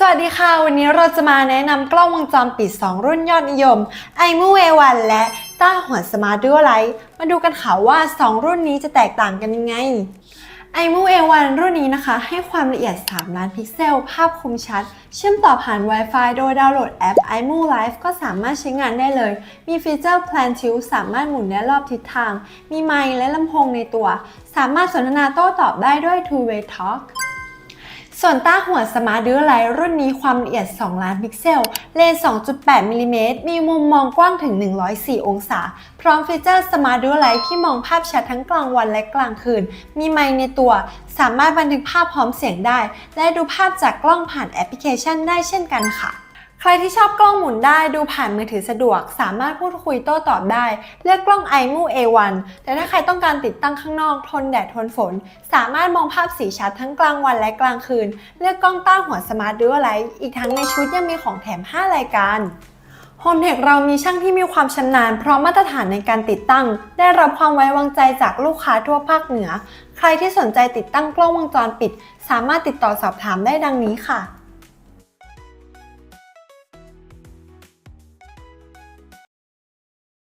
สวัสดีค่ะ วันนี้เราจะมาแนะนำกล้องวงจรปิด 2 รุ่นยอดนิยม iMu A1 และต้าหัว Smart Dual Light มาดูกันค่ะว่า 2 รุ่นนี้จะแตกต่างกันยังไง iMu A1 รุ่นนี้นะคะ ให้ความละเอียด 3 ล้านพิกเซล ภาพคมชัด เชื่อมต่อผ่าน Wi-Fi โดยดาวน์โหลดแอป iMu Live ก็สามารถใช้งานได้เลย มีฟีเจอร์ Plan Tilt สามารถหมุนได้รอบทิศทาง มีไมค์และลำโพงในตัว สามารถสนทนาโต้ตอบได้ด้วย Two Way Talk ส่วนต้าหัวสมาร์ทดิวไลรุ่นนี้ความละเอียด 2 ล้านพิกเซล เลนส์2.8มิลลิเมตรมีมุมมองกว้างถึง 104 องศา พร้อมฟีเจอร์สมาร์ทดิวไลที่มองภาพชัดทั้งกลางวันและกลางคืน มีไมค์ในตัว สามารถบันทึกภาพพร้อมเสียงได้ และดูภาพจากกล้องผ่านแอปพลิเคชันได้เช่นกันค่ะ รที่ชอบกล้องหมุนได้ดูผ่านมือถือสะดวก สามารถพูดคุยโต้ตอบได้ เลือกกล้อง iMu A1 แต่ถ้าใครต้องการติดตั้งข้างนอกทนแดดทนฝน สามารถมองภาพสีชัดทั้งกลางวันและกลางคืน เลือกกล้องต้าหัว Smart Dual Light อีกทั้งในชุดยังมีของแถม 5 รายการ Home Tech เรามีช่างที่มีความชำนาญพร้อมมาตรฐานในการติดตั้ง ได้รับความไว้วางใจจากลูกค้าทั่วภาคเหนือ ใครที่สนใจติดตั้งกล้องวงจรปิด สามารถติดต่อสอบถามได้ดังนี้ค่ะ